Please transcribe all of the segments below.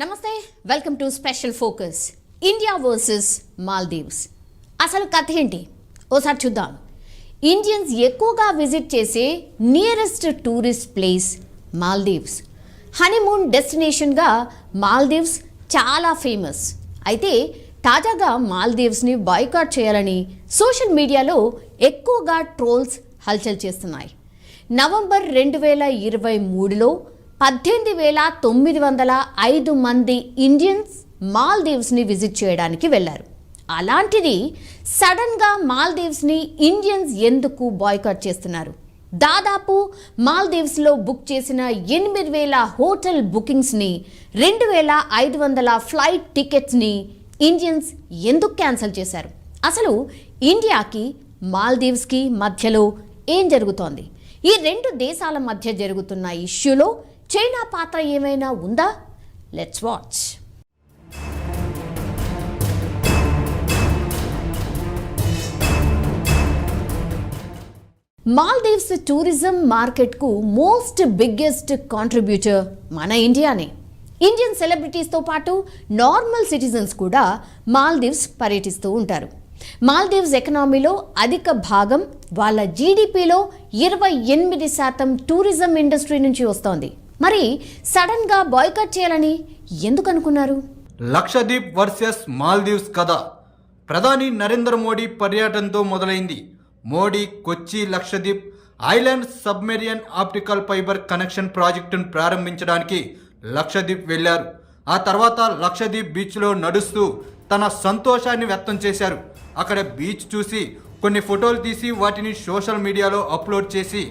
నమస్తే welcome to special focus India versus Maldives అసలు కథ ఏంటి? ఓసారి చూద్దాం. ఇండియన్స్ ఎక్కువగా విజిట్ చేసే nearest tourist place Maldives honeymoon డెస్టినేషన్గా Maldives చాలా ఫేమస్ అయితే తాజాగా మాల్దీవ్స్ని బాయ్కాట్ చేయాలని సోషల్ మీడియాలో ఎక్కువగా ట్రోల్స్ హల్చల్ చేస్తున్నాయి. నవంబర్ రెండు వేల ఇరవై మూడులో పద్దెనిమిది వేల తొమ్మిది వందల ఐదు మంది ఇండియన్స్ మాల్దీవ్స్ని విజిట్ చేయడానికి వెళ్ళారు. అలాంటిది సడన్గా మాల్దీవ్స్ని ఇండియన్స్ ఎందుకు బాయ్కాట్ చేస్తున్నారు? దాదాపు మాల్దీవ్స్లో బుక్ చేసిన ఎనిమిది వేల హోటల్ బుకింగ్స్ని రెండు వేల ఐదు వందల ఫ్లైట్ టికెట్స్ని ఇండియన్స్ ఎందుకు క్యాన్సిల్ చేశారు? అసలు ఇండియాకి మాల్దీవ్స్కి మధ్యలో ఏం జరుగుతోంది? ఈ రెండు దేశాల మధ్య జరుగుతున్న ఇష్యూలో చైనా పాత్ర ఏమైనా ఉందా? లెట్స్ వాచ్ మాల్దీవ్స్ టూరిజం మార్కెట్కు మోస్ట్ బిగ్గెస్ట్ కాంట్రిబ్యూటర్ మన ఇండియానే. ఇండియన్ సెలబ్రిటీస్తో పాటు నార్మల్ సిటిజన్స్ కూడా మాల్దీవ్స్ పర్యటిస్తూ ఉంటారు. మాల్దీవ్స్ ఎకనామీలో అధిక భాగం వాళ్ళ జీడిపిలో ఇరవై ఎనిమిది శాతం టూరిజం ఇండస్ట్రీ నుంచి వస్తోంది. మరి సడన్గా బాయ్కట్ చేయాలని ఎందుకు అనుకున్నారు లక్షద్వీప్ వర్సెస్ మాల్దీవ్స్ కథ. ప్రధాని నరేంద్ర మోడీ పర్యటనతో మొదలైంది. Modi Kochi Lakshadweep island submarine optical fibre connection ప్రాజెక్టును ప్రారంభించడానికి లక్షద్వీప్ వెళ్ళారు ఆ తర్వాత లక్షద్వీప్ బీచ్లో నడుస్తూ తన సంతోషాన్ని వ్యక్తం చేశారు. అక్కడ బీచ్ చూసి కొన్ని ఫోటోలు తీసి వాటిని సోషల్ మీడియాలో అప్లోడ్ చేసి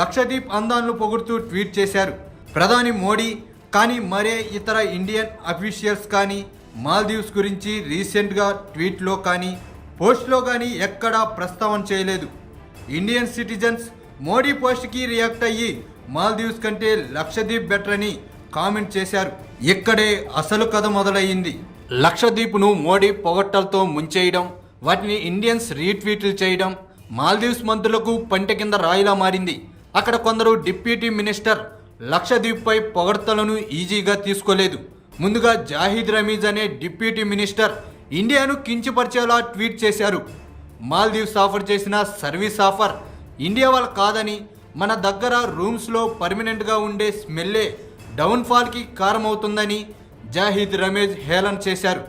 లక్షద్వీప్ అందాలను పొగుడుతూ ట్వీట్ చేశారు. ప్రధాని మోడీ కానీ మరే ఇతర ఇండియన్ అఫీషియల్స్ కానీ మాల్దీవ్స్ గురించి రీసెంట్గా ట్వీట్లో కానీ పోస్ట్లో కానీ ఎక్కడా ప్రస్తావన చేయలేదు. ఇండియన్ సిటిజన్స్ మోడీ పోస్ట్కి రియాక్ట్ అయ్యి మాల్దీవ్స్ కంటే లక్షద్వీప్ బెటర్ అని కామెంట్ చేశారు. ఇక్కడే అసలు కథ మొదలయ్యింది. లక్షద్వీప్ను మోడీ పొగట్టలతో ముంచేయడం వాటిని ఇండియన్స్ రీట్వీట్లు చేయడం మాల్దీవ్స్ మంత్రులకు పంట కింద రాయిలా మారింది. అక్కడ కొందరు డిప్యూటీ మినిస్టర్ లక్షద్వీప్పై పొగడ్తలను ఈజీగా తీసుకోలేదు. ముందుగా జాహిద్ రమీజ్ అనే డిప్యూటీ మినిస్టర్ ఇండియాను కించపరిచేలా ట్వీట్ చేశారు. మాల్దీవ్స్ ఆఫర్ చేసిన సర్వీస్ ఆఫర్ ఇండియా వాళ్ళ కాదని మన దగ్గర రూమ్స్లో పర్మనెంట్గా ఉండే స్మెల్లే డౌన్ఫాల్కి కారణమవుతుందని జాహిద్ రమేజ్ హేళన చేశారు.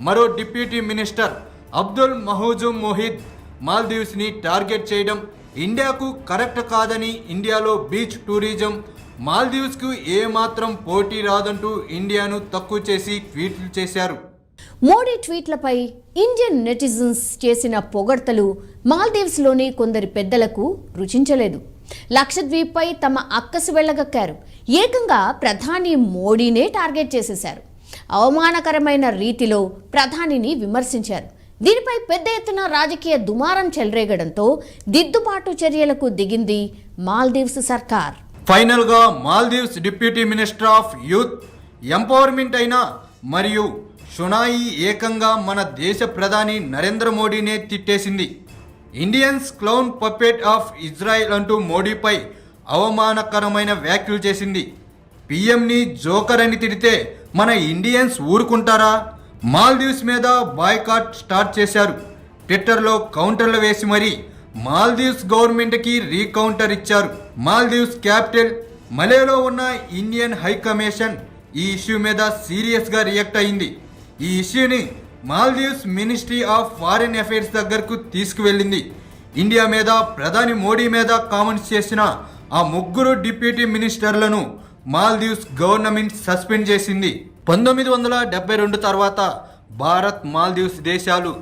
మరో డిప్యూటీ మినిస్టర్ అబ్దుల్ మహూజుమ్ మొహిద్ మాల్దీవ్స్ని టార్గెట్ చేయడం ఇండియాకు కరెక్ట్ కాదని ఇండియాలో బీచ్ టూరిజం మాల్దీవ్స్కు ఏమాత్రం పోటీ రాదంటూ ఇండియాను తక్కువ చేసి ట్వీట్లు చేశారు. మోడీ ట్వీట్లపై ఇండియన్ నెటిజన్స్ చేసిన పొగడ్తలు మాల్దీవ్స్లోని కొందరి పెద్దలకు రుచించలేదు. లక్షద్వీప్పై తమ అక్కసు వెళ్ళగక్కారు. ఏకంగా ప్రధాని మోడీనే టార్గెట్ చేసేశారు. అవమానకరమైన రీతిలో ప్రధానిని విమర్శించారు. దీనిపై పెద్ద ఎత్తున రాజకీయ దుమారం చెలరేగడంతో దిద్దుబాటు చర్యలకు దిగింది మాల్దీవ్స్ సర్కార్. ఫైనల్గా Maldives deputy minister of youth empowerment అయిన మరియు షునాయి ఏకంగా మన దేశ ప్రధాని నరేంద్ర మోడీనే తిట్టేసింది. Indians clown puppet of Israel అంటూ మోడీపై అవమానకరమైన వ్యాఖ్యలు చేసింది. పిఎంని జోకర్ అని తిడితే మన ఇండియన్స్ ఊరుకుంటారా? మాల్దీవ్స్ మీద బాయ్కాట్ స్టార్ట్ చేశారు. ట్విట్టర్లో కౌంటర్లు వేసి మరీ మాల్దీవ్స్ గవర్నమెంట్కి రీకౌంటర్ ఇచ్చారు. మాల్దీవ్స్ క్యాపిటల్ మలేలో ఉన్న ఇండియన్ హై కమిషన్ ఈ ఇష్యూ మీద సీరియస్గా రియాక్ట్ అయింది. ఈ ఇష్యూని Maldives ministry of foreign affairs దగ్గరకు తీసుకువెళ్ళింది. ఇండియా మీద ప్రధాని మోడీ మీద కామెంట్స్ చేసిన ఆ ముగ్గురు డిప్యూటీ మినిస్టర్లను మాల్దీవ్స్ గవర్నమెంట్ సస్పెండ్ చేసింది. పంతొమ్మిది వందల డెబ్బై రెండు తర్వాత భారత్ మాల్దీవ్స్ దేశాలు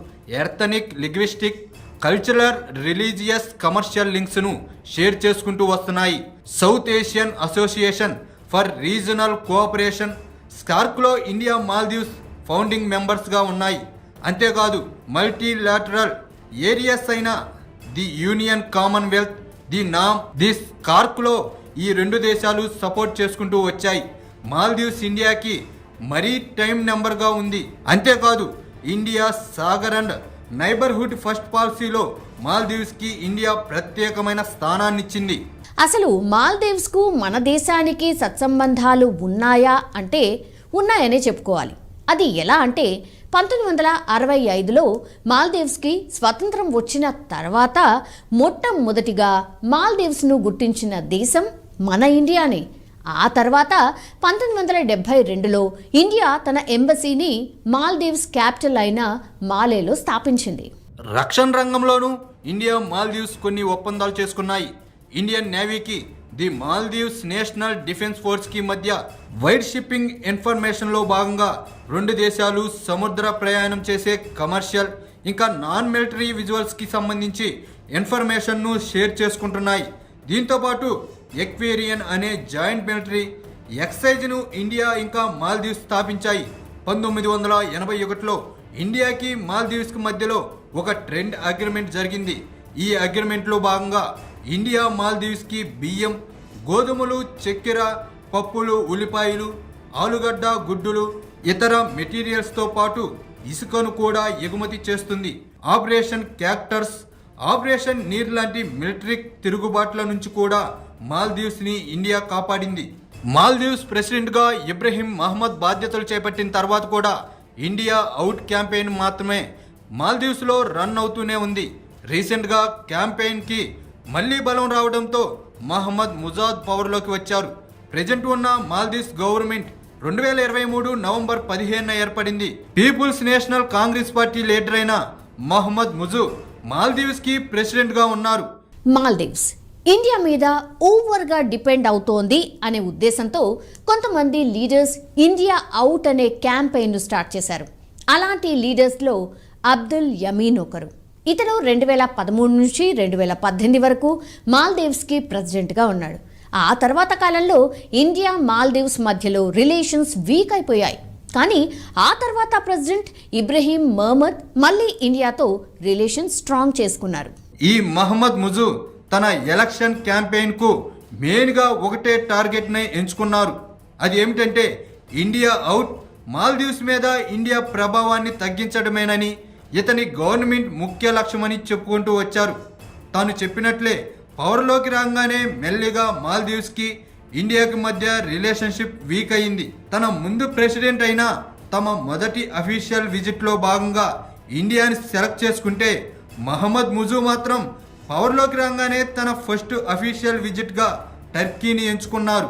ethnic linguistic cultural religious commercial లింక్స్ను share చేసుకుంటూ వస్తున్నాయి. South Asian Association for Regional Cooperation స్కార్క్లో India Maldives founding మెంబర్స్గా ఉన్నాయి. అంతేకాదు మల్టీలాటరల్ ఏరియాస్ అయిన the Union Commonwealth the NAM the స్కార్క్లో ఈ రెండు దేశాలు సపోర్ట్ చేసుకుంటూ వచ్చాయి. మాల్దీవ్స్ ఇండియాకి మరీ టైం నెంబర్గా ఉంది. అంతేకాదు India Sagar and neighbourhood first పాలసీలో మాల్దీవ్స్కి ఇండియా ప్రత్యేకమైన స్థానాన్నిచ్చింది. అసలు మాల్దీవ్స్కు మన దేశానికి సత్సంబంధాలు ఉన్నాయా అంటే ఉన్నాయనే చెప్పుకోవాలి. అది ఎలా అంటే పంతొమ్మిది వందల అరవై ఐదులో మాల్దీవ్స్కి స్వతంత్రం వచ్చిన తర్వాత మొట్టమొదటిగా మాల్దీవ్స్ను గుర్తించిన దేశం మన ఇండియానే. ఆ తర్వాత పంతొమ్మిది వందల డెబ్భై రెండులో ఇండియా తన ఎంబసీని మాల్దీవ్స్ క్యాపిటల్ అయిన మాలేలో స్థాపించింది. రక్షణ రంగంలోనూ ఇండియా మాల్దీవ్స్ కొన్ని ఒప్పందాలు చేసుకున్నాయి. ఇండియన్ నేవీకి ది మాల్దీవ్స్ నేషనల్ డిఫెన్స్ ఫోర్స్కి మధ్య వైడ్ షిప్పింగ్ ఇన్ఫర్మేషన్లో భాగంగా రెండు దేశాలు సముద్ర ప్రయాణం చేసే కమర్షియల్ ఇంకా నాన్ మిలిటరీ విజువల్స్కి సంబంధించి ఇన్ఫర్మేషన్ను షేర్ చేసుకుంటున్నాయి. దీంతో పాటు ఎక్వేరియన్ అనే జాయింట్ మిలిటరీ ఎక్సైజ్ను ఇండియా ఇంకా మాల్దీవ్స్ స్థాపించాయి. పంతొమ్మిది వందల ఎనభై ఒకటిలో ఇండియాకి మాల్దీవ్స్కి మధ్యలో ఒక ట్రెండ్ అగ్రిమెంట్ జరిగింది. ఈ అగ్రిమెంట్లో భాగంగా ఇండియా మాల్దీవ్స్కి బియ్యం గోధుమలు చక్కెర పప్పులు ఉల్లిపాయలు ఆలుగడ్డ గుడ్డులు ఇతర మెటీరియల్స్తో పాటు ఇసుకను కూడా ఎగుమతి చేస్తుంది. ఆపరేషన్ క్యాక్టర్స్ ఆపరేషన్ నీర్ లాంటి మిలిటరీ తిరుగుబాట్ల నుంచి కూడా మాల్దీవ్స్ని ఇండియా కాపాడింది. మాల్దీవ్స్ ప్రెసిడెంట్గా ఇబ్రహీం మహమ్మద్ బాధ్యతలు చేపట్టిన తర్వాత కూడా ఇండియా అవుట్ క్యాంపెయిన్ మాత్రమే. మాల్దీవ్స్లో రన్ అవుతూనే ఉంది. రీసెంట్గా క్యాంపెయిన్కి మళ్ళీ బలం రావడంతో మహమ్మద్ ముజాద్ పవర్లోకి వచ్చారు. ప్రజెంట్ ఉన్న మాల్దీవ్స్ గవర్నమెంట్ రెండు వేల ఇరవై మూడు నవంబర్ పదిహేనున ఏర్పడింది. People's National Congress party leader అయిన మహమ్మద్ ముజు మాల్దీవ్స్కి ప్రెసిడెంట్గా ఉన్నారు. మాల్దీవ్స్ ఇండియా మీద ఓవర్గా డిపెండ్ అవుతోంది అనే ఉద్దేశంతో కొంతమంది లీడర్స్ ఇండియా అవుట్ అనే క్యాంపెయిన్ను స్టార్ట్ చేశారు. అలాంటి లీడర్స్లో అబ్దుల్ యమీన్ ఒకరు. ఇతను రెండు వేల పదమూడు నుంచి రెండు వేల పద్దెనిమిది వరకు మాల్దీవ్స్కి ప్రెసిడెంట్గా ఉన్నాడు. ఆ తర్వాత కాలంలో ఇండియా మాల్దీవ్స్ మధ్యలో రిలేషన్స్ వీక్ అయిపోయాయి. కానీ ఆ తర్వాత ప్రెసిడెంట్ ఇబ్రహీం మహమ్మద్ మళ్ళీ ఇండియాతో రిలేషన్ స్ట్రాంగ్ చేసుకున్నారు. ఈ మహమ్మద్ ముజు తన ఎలక్షన్ క్యాంపెయిన్కు మెయిన్గా ఒకటే టార్గెట్ని ఎంచుకున్నారు. అది ఏమిటంటే ఇండియా అవుట్ మాల్దీవ్స్ మీద ఇండియా ప్రభావాన్ని తగ్గించడమేనని ఇతని గవర్నమెంట్ ముఖ్య లక్ష్యమని చెప్పుకుంటూ వచ్చారు. తాను చెప్పినట్లే పవర్లోకి రాగానే మెల్లిగా మాల్దీవ్స్కి ఇండియాకి మధ్య రిలేషన్షిప్ వీక్ అయింది. తన ముందు ప్రెసిడెంట్ అయిన తమ మొదటి అఫీషియల్ విజిట్లో భాగంగా ఇండియాని సెలెక్ట్ చేసుకుంటే మహమ్మద్ ముజు మాత్రం పవర్లోకి రాగానే తన ఫస్ట్ అఫీషియల్ విజిట్గా టర్కీని ఎంచుకున్నారు.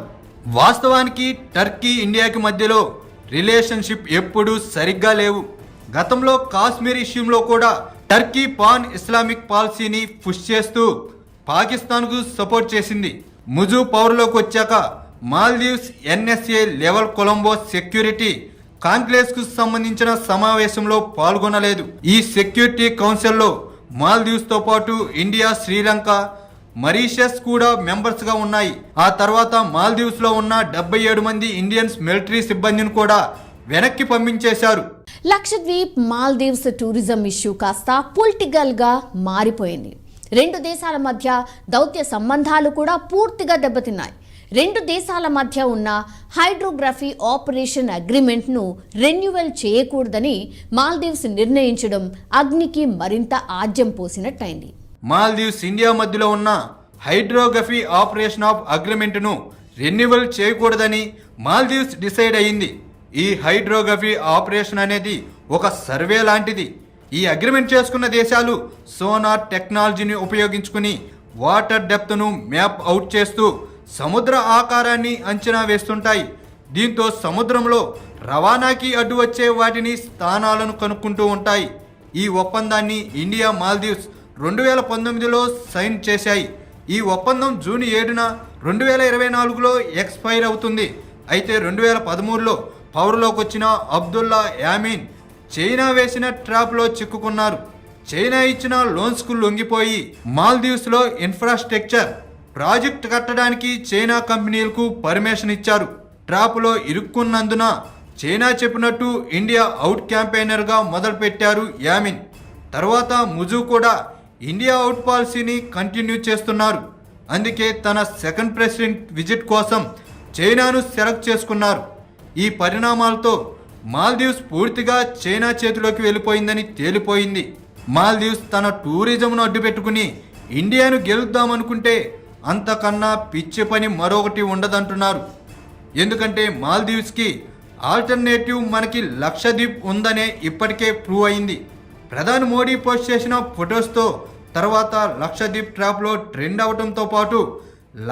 వాస్తవానికి టర్కీ ఇండియాకి మధ్యలో రిలేషన్షిప్ ఎప్పుడూ సరిగ్గా లేవు. గతంలో కాశ్మీర్ ఇష్యూలో కూడా టర్కీ పాన్ ఇస్లామిక్ పాలసీని పుష్ చేస్తూ పాకిస్తాన్కు సపోర్ట్ చేసింది. ముజు పవర్లోకి వచ్చాక Maldives NSA level Colombo security conclaves సంబంధించిన సమావేశంలో పాల్గొనలేదు. ఈ సెక్యూరిటీ కౌన్సిల్లో మాల్దీవ్స్తో పాటు ఇండియా శ్రీలంక మరీషస్ కూడా మెంబర్స్గా ఉన్నాయి. ఆ తర్వాత మాల్దీవ్స్లో ఉన్న డెబ్బై ఏడు మంది ఇండియన్స్ మిలిటరీ సిబ్బందిని కూడా వెనక్కి పంపించేశారు. లక్షద్వీప్ మాల్దీవ్స్ టూరిజం ఇష్యూ కాస్త పొలిటికల్గా మారిపోయింది. రెండు దేశాల మధ్య దౌత్య సంబంధాలు కూడా పూర్తిగా దెబ్బతిన్నాయి. రెండు దేశాల మధ్య ఉన్న హైడ్రోగ్రఫీ ఆపరేషన్ అగ్రిమెంట్ను రెన్యువల్ చేయకూడదని మాల్దీవ్స్ నిర్ణయించడం అగ్నికి మరింత ఆద్యం పోసినట్టయింది. మాల్దీవ్స్ ఇండియా మధ్యలో ఉన్న హైడ్రోగ్రఫీ ఆపరేషన్ ఆఫ్ అగ్రిమెంట్ను రెన్యువల్ చేయకూడదని మాల్దీవ్స్ డిసైడ్ అయింది ఈ హైడ్రోగ్రఫీ ఆపరేషన్ అనేది ఒక సర్వే లాంటిది. ఈ అగ్రిమెంట్ చేసుకున్న దేశాలు సోనార్ టెక్నాలజీని ఉపయోగించుకుని వాటర్ డెప్త్ను మ్యాప్ అవుట్ చేస్తూ సముద్ర ఆకారాన్ని అంచనా వేస్తుంటాయి. దీంతో సముద్రంలో రవాణాకి అడ్డు వచ్చే వాటిని స్థానాలను కనుక్కుంటూ ఉంటాయి. ఈ ఒప్పందాన్ని ఇండియా మాల్దీవ్స్ రెండు వేల పంతొమ్మిదిలో సైన్ చేశాయి. ఈ ఒప్పందం జూన్ ఏడున రెండు వేల ఇరవై నాలుగులో ఎక్స్పైర్ అవుతుంది. అయితే రెండు వేల పదమూడులో పవర్లోకి వచ్చిన అబ్దుల్లా యామీన్ చైనా వేసిన ట్రాప్లో చిక్కుకున్నారు. చైనా ఇచ్చిన లోన్స్కు లొంగిపోయి మాల్దీవ్స్లో ఇన్ఫ్రాస్ట్రక్చర్ ప్రాజెక్ట్ కట్టడానికి చైనా కంపెనీలకు పర్మిషన్ ఇచ్చారు. ట్రాప్లో ఇరుక్కున్నందున చైనా చెప్పినట్టు ఇండియా అవుట్ క్యాంపెయినర్గా మొదలుపెట్టారు యామిన్. తర్వాత ముజు కూడా ఇండియా అవుట్ పాలసీని కంటిన్యూ చేస్తున్నారు. అందుకే తన సెకండ్ ప్రెసిడెంట్ విజిట్ కోసం చైనాను సెలెక్ట్ చేసుకున్నారు. ఈ పరిణామాలతో మాల్దీవ్స్ పూర్తిగా చైనా చేతిలోకి వెళ్ళిపోయిందని తేలిపోయింది. మాల్దీవ్స్ తన టూరిజంను అడ్డుపెట్టుకుని ఇండియాను గెలుద్దామనుకుంటే అంతకన్నా పిచ్చి పని మరొకటి ఉండదంటున్నారు. ఎందుకంటే మాల్దీవ్స్కి ఆల్టర్నేటివ్ మనకి లక్షద్వీప్ ఉందనే ఇప్పటికే ప్రూవ్ అయింది. ప్రధాని మోడీ పోస్ట్ చేసిన ఫొటోస్తో తర్వాత లక్షద్వీప్ ట్రాప్లో ట్రెండ్ అవడంతో పాటు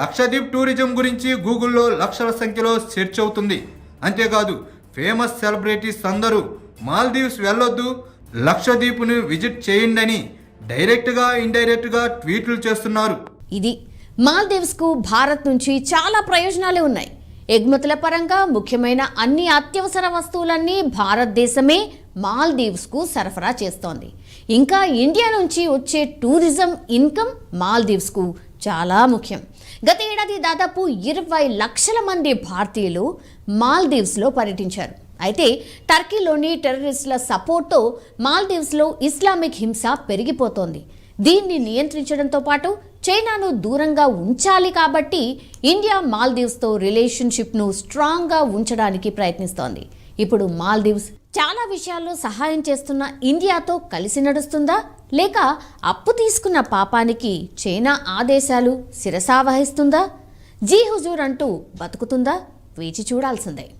లక్షద్వీప్ టూరిజం గురించి గూగుల్లో లక్షల సంఖ్యలో సెర్చ్ అవుతుంది. అంతేకాదు ఫేమస్ సెలబ్రిటీస్ అందరూ మాల్దీవ్స్ వెళ్ళొద్దు లక్షద్వీప్ను విజిట్ చేయండి అని డైరెక్ట్గా ఇండైరెక్ట్గా ట్వీట్లు చేస్తున్నారు. ఇది మాల్దీవ్స్కు భారత్ నుంచి చాలా ప్రయోజనాలే ఉన్నాయి. ఎగుమతుల పరంగా ముఖ్యమైన అన్ని అత్యవసర వస్తువులన్నీ భారతదేశమే మాల్దీవ్స్కు సరఫరా చేస్తోంది. ఇంకా ఇండియా నుంచి వచ్చే టూరిజం ఇన్కమ్ మాల్దీవ్స్కు చాలా ముఖ్యం. గత ఏడాది దాదాపు ఇరవై లక్షల మంది భారతీయులు మాల్దీవ్స్లో పర్యటించారు. అయితే టర్కీలోని టెర్రరిస్టుల సపోర్ట్తో మాల్దీవ్స్లో ఇస్లామిక్ హింస పెరిగిపోతోంది. దీన్ని నియంత్రించడంతో పాటు చైనాను దూరంగా ఉంచాలి కాబట్టి ఇండియా మాల్దీవ్స్తో రిలేషన్షిప్ను స్ట్రాంగ్గా ఉంచడానికి ప్రయత్నిస్తోంది. ఇప్పుడు మాల్దీవ్స్ చాలా విషయాల్లో సహాయం చేస్తున్న ఇండియాతో కలిసి నడుస్తుందా? లేక అప్పు తీసుకున్న పాపానికి చైనా ఆదేశాలు శిరసావహిస్తుందా? జీ హుజూర్ అంటూ బతుకుతుందా? వేచి చూడాల్సిందే.